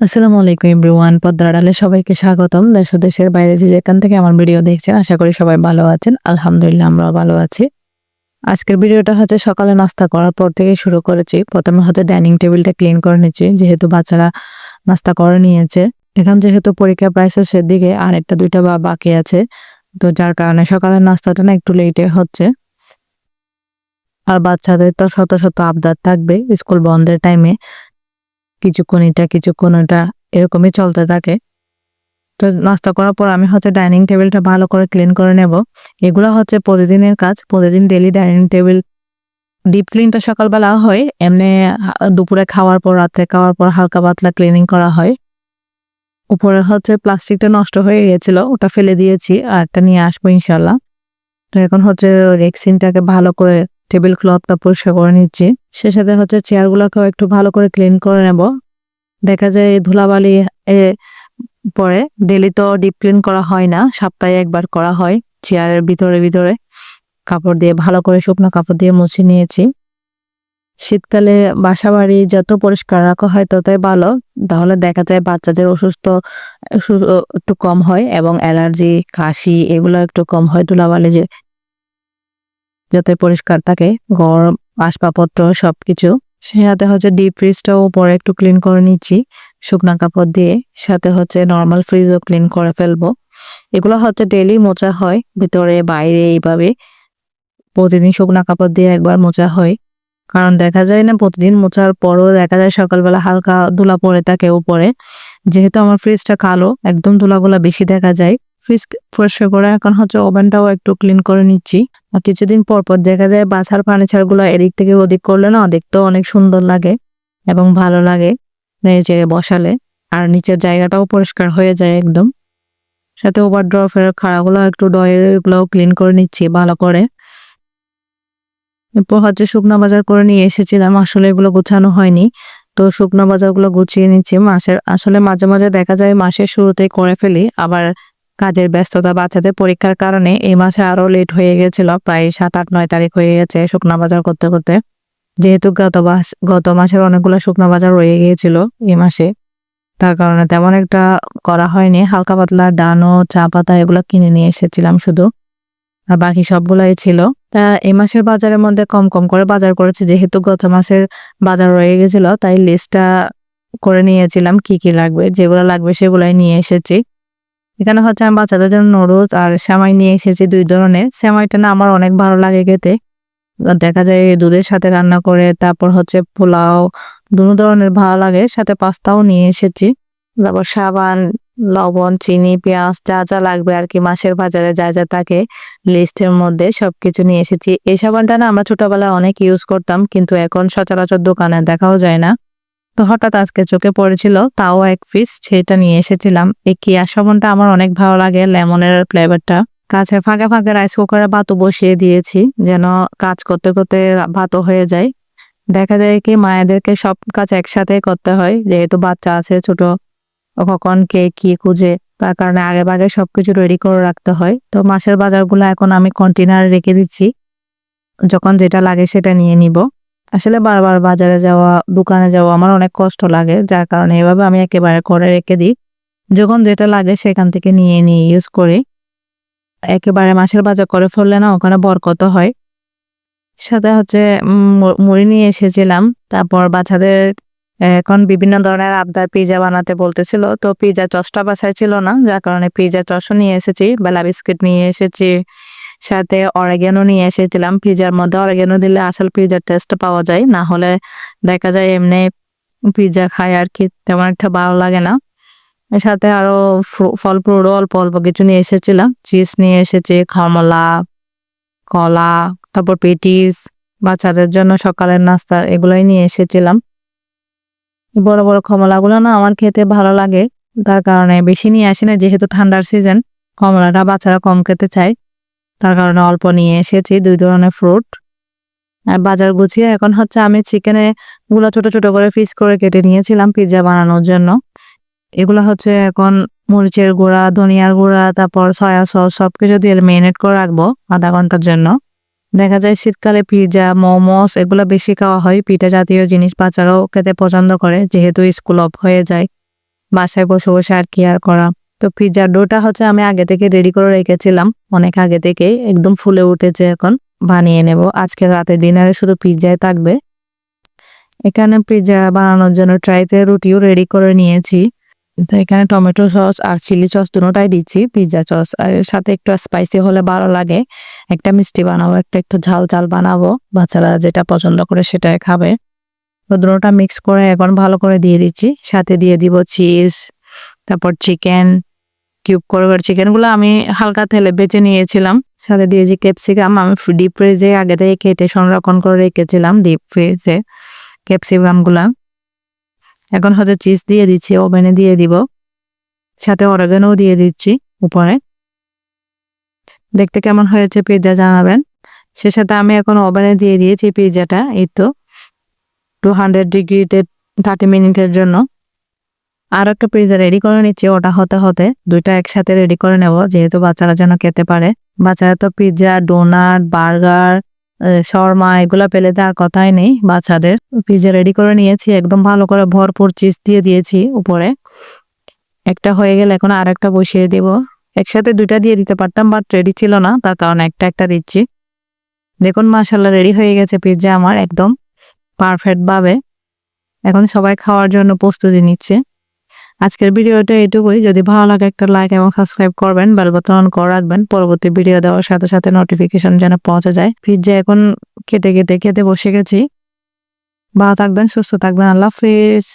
আসসালামু আলাইকুম এভরিওয়ান, পদ্মার আড়ালে সবাইকে স্বাগতম। দেশ দেশের বাইরে যে যেখান থেকে আমার ভিডিও দেখছেন, আশা করি সবাই ভালো আছেন। আলহামদুলিল্লাহ, আমরাও ভালো আছি। আজকের ভিডিওটা হচ্ছে সকালে নাস্তা করার পর থেকে শুরু করেছি। প্রথমে হচ্ছে ডাইনিং টেবিলটা ক্লিন করে নিচ্ছি যেহেতু বাচ্চারা নাস্তা করে নিয়েছে। এখন যেহেতু পরীক্ষা প্রায় শেষের দিকে আর একটা দুইটা বা বাকি আছে, তো যার কারণে সকালের নাস্তাটা না একটু লেটে হচ্ছে। আর বাচ্চাদের তো শত শত আবদার থাকবে, স্কুল বন্ধের টাইমে কিছুক্ষণ এটা, কিছুক্ষণ ওটা এরকমই চলতে থাকে। তো নাস্তা করার পর আমি হচ্ছে ডাইনিং টেবিলটা ভালো করে ক্লিন করে নেব। এগুলো হচ্ছে প্রতিদিনের কাজ, প্রতিদিন ডেলি ডাইনিং টেবিল, ডিপ ক্লিনটা সকালবেলা হয়, এমনি দুপুরে খাওয়ার পর, রাত্রে খাওয়ার পর হালকা পাতলা ক্লিনিং করা হয়। উপরে হচ্ছে প্লাস্টিকটা নষ্ট হয়ে গেছিল ওটা ফেলে দিয়েছি, আর একটা নিয়ে আসব ইনশাল্লাহ তো এখন হচ্ছে রেক্সিনটাকে ভালো করে টেবিল ক্লথটা পরিষ্কার করে নিচ্ছি। সে সাথে হচ্ছে চেয়ারগুলোকেও একটু ভালো করে ক্লিন করে নেব। দেখা যায় ধুলাবালি এ পরে ডেলি তো ডিপ ক্লিন করা হয় না, সপ্তাহে একবার করা হয়। চেয়ারের ভিতরে ভিতরে কাপড় দিয়ে ভালো করে শুকনো কাপড় দিয়ে মুছে নিয়েছি। শীতকালে বাসা বাড়ি যত পরিষ্কার রাখা হয় ততই ভালো। তাহলে দেখা যায় বাচ্চাদের অসুস্থ একটু কম হয় এবং অ্যালার্জি, কাশি এগুলো একটু কম হয় ধুলাবালি যে যাতে পরিষ্কার থাকে, ঘর, আসবাবপত্র, সবকিছু। সে হাতে হচ্ছে ডিপ ফ্রিজটাও পরে একটু ক্লিন করে নিচ্ছি। শুকনা কাপড় দিয়ে। সাথে হচ্ছে নর্মাল ফ্রিজও ক্লিন করে ফেলব। এগুলো হচ্ছে ডেলি মোচা হয়। ভিতরে, বাইরে এইভাবে প্রতিদিন শুকনা কাপড় দিয়ে একবার মোচা হয়। কারণ দেখা যায় না, প্রতিদিন মোচার পরও দেখা যায় সকালবেলা হালকা ধুলা পড়ে থাকে উপরে। যেহেতু আমার ফ্রিজটা কালো, একদম ধুলাগুলা বেশি দেখা যায়। ফ্রিজ পরিষ্কার করে এখন হচ্ছে ওভেনটাও একটু ক্লিন করে নিচ্ছি। আর কিছুদিন পর পর দেখা যায় বাছার ফার্নিচারগুলো এদিক থেকে ওদিক করলে না দেখতেও অনেক সুন্দর লাগে এবং ভালো লাগে নেড়ে বসালে। আর নিচের জায়গাটাও পরিষ্কার হয়ে যায় একদম। সাথে ওভার ড্রফের খাড়াগুলো একটু ডয়ের এগুলোও ক্লিন করে নিচ্ছি ভালো করে। এরপর হচ্ছে শুকনো বাজার করে নিয়ে এসেছিলাম, আসলে এগুলো গোছানো হয়নি। তো শুকনো বাজারগুলো গুছিয়ে নিচ্ছি মাসের, আসলে মাঝে মাঝে দেখা যায় মাসের শুরুতেই করে ফেলি, আবার কাজের ব্যস্ততা বাচ্চাদের পরীক্ষার কারণে এই মাসে আরও লেট হয়ে গেছিল। প্রায় সাত, আট, নয় তারিখ হয়ে গেছে শুকনো বাজার করতে করতে। যেহেতু গত মাস, গত মাসের অনেকগুলো শুকনো বাজার রয়ে গিয়েছিল এই মাসে। তার কারণে তেমন একটা করা হয়নি। হালকা পাতলা ডানো চা পাতা এগুলো কিনে নিয়ে এসেছিলাম শুধু। আর বাকি সবগুলাই ছিল। তা এই মাসের বাজারের মধ্যে কম কম করে বাজার করেছি। যেহেতু গত মাসের বাজার রয়ে গেছিল, তাই লিস্টটা করে নিয়েছিলাম কি কি লাগবে, যেগুলো লাগবে সেগুলাই নিয়ে এসেছি। এখানে হচ্ছে আমি বাচ্চাদের জন্য নুডলস আর সেমাই নিয়ে এসেছি দুই ধরনের। সেমাইটা না আমার অনেক ভালো লাগে খেতে। দেখা যায় দুধের সাথে রান্না করে, তারপর হচ্ছে পোলাও, দুনো ধরনের ভালো লাগে। সাথে পাস্তাও নিয়ে এসেছি। তারপর সাবান, লবণ, চিনি, পেঁয়াজ, যা যা লাগবে আর কি মাসের বাজারে যা যা থাকে লিস্টের মধ্যে সবকিছু নিয়ে এসেছি। এই সাবানটা না আমরা ছোটবেলায় অনেক ইউজ করতাম, কিন্তু এখন সচরাচর দোকানে দেখাও যায় না। তো হঠাৎ আজকে চোখে পড়েছিল, তাও এক পিস সেটা নিয়ে এসেছিলাম। এই কিয়া সাবানটা আমার অনেক ভালো লাগে, লেমনের ফ্লেভারটা কাছে ফাঁকে ফাঁকে রাইস কুকারে ভাতও বসিয়ে দিয়েছি, যেন কাজ করতে করতে ভাতও হয়ে যায়। দেখা যায় কি মায়েদেরকে সব কাজ একসাথে করতে হয়, যেহেতু বাচ্চা আছে, ছোট। কখন কে কি খুঁজে, তার কারণে আগে ভাগে সবকিছু রেডি করে রাখতে হয়। তো মাসের বাজারগুলো এখন আমি কন্টেনারে রেখে দিচ্ছি। যখন যেটা লাগে সেটা নিয়ে নিব। আসলে বারবার বাজারে যাওয়া, দোকানে যাওয়া আমার অনেক কষ্ট লাগে। যার কারণে এভাবে আমি একেবারে করে রেখে দিই। যখন যেটা লাগে সেখান থেকে নিয়ে নিয়ে ইউজ করি। একেবারে মাসের বাজার করে ফেললে না ওখানে বরকত হয়। সাথে হচ্ছে মুড়ি নিয়ে এসেছিলাম। তারপর বাচ্চাদের, এখন বিভিন্ন ধরনের আবদার পিজা বানাতে বলতেছিল। তো পিজা চসটা বাসায় ছিল না, যার কারণে পিজা চসও নিয়ে এসেছি, বেলা বিস্কিট নিয়ে এসেছি। সাথে অরেগেনো নিয়ে এসেছিলাম। পিজার মধ্যে অরেগেনো দিলে আসল পিজার টেস্ট পাওয়া যায়। না হলে দেখা যায় এমনি পিজা খায় আর কি, তেমন একটা ভালো লাগে না। এর সাথে আরও ফল ফ্রুটও অল্প অল্প কিছু নিয়ে এসেছিলাম। চিজ নিয়ে এসেছি কমলা কলা, তারপর পেটিস, বাচ্চাদের জন্য সকালের নাস্তা, এগুলোই নিয়ে এসেছিলাম। বড় বড় কমলাগুলো না আমার খেতে ভালো লাগে। তার কারণে বেশি নিয়ে আসি না যেহেতু ঠান্ডার সিজন কমলাটা বাচ্চারা কম খেতে চায়। তার কারণে অল্প নিয়ে এসেছি দুই ধরনের ফ্রুট। আর বাজার গুছিয়ে এখন হচ্ছে আমি চিকেনে গুলো ছোট ছোট করে পিস করে কেটে নিয়েছিলাম পিৎজা বানানোর জন্য। এগুলো হচ্ছে এখন মরিচের গুঁড়া, ধনিয়ার গুঁড়া, তারপর সয়া সস সব কিছু দিয়ে মেরিনেট করে রাখব আধা ঘণ্টার জন্য। দেখা যায় শীতকালে পিৎজা মোমোস এগুলো বেশি খাওয়া হয়, পিঠা জাতীয় জিনিস বাচ্চারাও খেতে পছন্দ করে, যেহেতু স্কুল অফ হয়ে যায়। বাসায় বসে বসে আর কি আর করা। তো পিৎজার ডোটা হচ্ছে আমি আগে থেকে রেডি করে রেখেছিলাম। অনেক আগে থেকেই একদম ফুলে উঠেছে এখন। বানিয়ে নেব। আজকে রাতে ডিনারে শুধু পিৎজাই থাকবে। এখানে পিৎজা বানানোর জন্য ট্রাইতে রুটিও রেডি করে নিয়েছি। তো এখানে টমেটো সস আর চিলি সস দুটোটাই দিচ্ছি পিৎজা সস আর এর সাথে একটু স্পাইসি হলে ভালো লাগে। একটা মিষ্টি বানাবো, একটা একটু ঝাল ঝাল বানাবো। বাচ্চারা যেটা পছন্দ করে সেটাই খাবে। তো মিক্স করে এখন ভালো করে দিয়ে দিচ্ছি। সাথে দিয়ে দিব চিজ তারপর চিকেন কিউব করে চিকেনগুলো আমি হালকা তেলে বেঁচে নিয়েছিলাম। সাথে দিয়েছি ক্যাপসিকাম আমি ডিপ ফ্রিজে আগে থেকে কেটে সংরক্ষণ করে রেখেছিলাম ডিপ ফ্রিজে ক্যাপসিকামগুলা এখন হয়তো চিজ দিয়ে দিচ্ছি ওভেনে দিয়ে দিব। সাথে অরেগানও দিয়ে দিচ্ছি উপরে। দেখতে কেমন হয়েছে পিৎজা জানাবেন। সে সাথে আমি এখন ওভেনে দিয়ে দিয়েছি পিৎজাটা এই তো। টু হান্ড্রেড ডিগ্রিতে থার্টি মিনিটের জন্য। আর একটা পিৎজা রেডি করে নিচ্ছি, ওটা হতে হতে দুইটা একসাথে রেডি করে নেব, যেহেতু বাচ্চারা যেন খেতে পারে। বাচ্চারা তো পিৎজা ডোনাট বার্গার শর্মা এগুলা পেলে তো আর কথাই নেই বাচ্চাদের। পিৎজা রেডি করে নিয়েছি, একদম ভালো করে ভরপুর চিজ দিয়ে দিয়েছি উপরে। একটা হয়ে গেলে এখন আর একটা বসিয়ে দেব। একসাথে দুইটা দিয়ে দিতে পারতাম বাট রেডি ছিল না, তার কারণে একটা একটা দিচ্ছি। দেখুন মাসাল্লাহ রেডি হয়ে গেছে পিৎজা আমার, একদম পারফেক্টভাবে এখন সবাই খাওয়ার জন্য প্রস্তুতি নিচ্ছে। আজকের ভিডিওটা এটুকুই। যদি ভালো লাগে একটা লাইক এবং সাবস্ক্রাইব করবেন বেল বাটন অন করে রাখবেন। পরবর্তী ভিডিও দেওয়ার সাথে সাথে নোটিফিকেশন যেন পৌঁছে যায়। পিজ্জা এখন কেটে কেটে খেতে বসে গেছি। ভালো থাকবেন, সুস্থ থাকবেন। আল্লাহ হাফিজ।